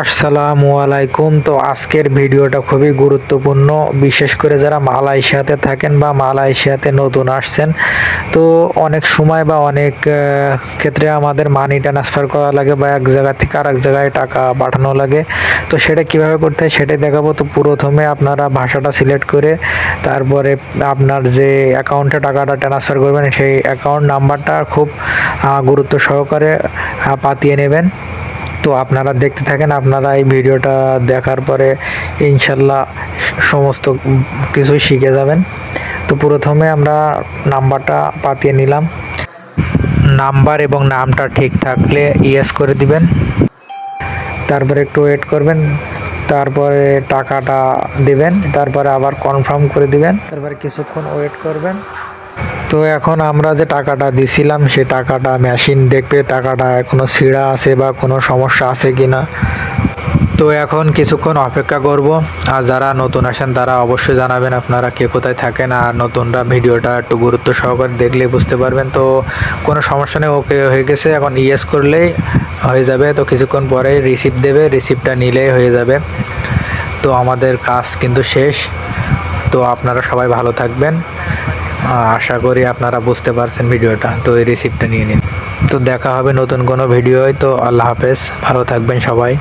আসসালামু আলাইকুম। তো আজকের ভিডিওটা খুবই গুরুত্বপূর্ণ। বিশেষ করে যারা মালয়েশিয়াতে থাকেন বা মালয়েশিয়াতে নতুন আসছেন, তো অনেক সময় বা অনেক ক্ষেত্রে আমাদের মানি ট্রান্সফার করা লাগে বা এক জায়গা থেকে আরেক জায়গায় টাকা পাঠানো লাগে। তো সেটা কীভাবে করতে হয় সেটাই দেখাবো। তো প্রথমে আপনারা ভাষাটা সিলেক্ট করে, তারপরে আপনার যে অ্যাকাউন্টে টাকাটা ট্রান্সফার করবেন, সেই অ্যাকাউন্ট নাম্বারটা খুব গুরুত্ব সহকারে পাতিয়ে নেবেন। তো আপনারা দেখতে থাকেন, আপনারা এই ভিডিওটা দেখার পরে ইনশাল্লাহ সমস্ত কিছুই শিখে যাবেন। তো প্রথমে আমরা নাম্বারটা পাতিয়ে নিলাম। নাম্বার এবং নামটা ঠিক থাকলে ইয়েস করে দিবেন। তারপরে একটু ওয়েট করবেন, তারপরে টাকাটা দিবেন, তারপরে আবার কনফার্ম করে দিবেন, তারপরে কিছুক্ষণ ওয়েট করবেন। তো এখন আমরা যে টাকাটা দিছিলাম সে টাকাটা মেশিন দেখবে টাকাটা কোনো ছিঁড়া আছে বা কোনো সমস্যা আছে কি না তো এখন কিছুক্ষণ অপেক্ষা করব। আর যারা নতুন আসেন তারা অবশ্যই জানাবেন আপনারা কে কোথায় থাকেন। আর নতুনরা ভিডিওটা একটু গুরুত্ব সহকারে দেখলেই বুঝতে পারবেন। তো কোনো সমস্যা নেই ওকে হয়ে গেছে। এখন ইয়েস করলেই হয়ে যাবে। তো কিছুক্ষণ পরে রিসিপ্ট দেবে। রিসিপ্টটা নিলেই হয়ে যাবে। তো আমাদের কাজ কিন্তু শেষ। তো আপনারা সবাই ভালো থাকবেন। আশা করি আপনারা বুঝতে পারছেন ভিডিওটা। তো এই রিসিপ্টটা নিয়ে নিন। তো দেখা হবে নতুন কোনো ভিডিওয়। তো আল্লাহ হাফেজ। ভালো থাকবেন সবাই।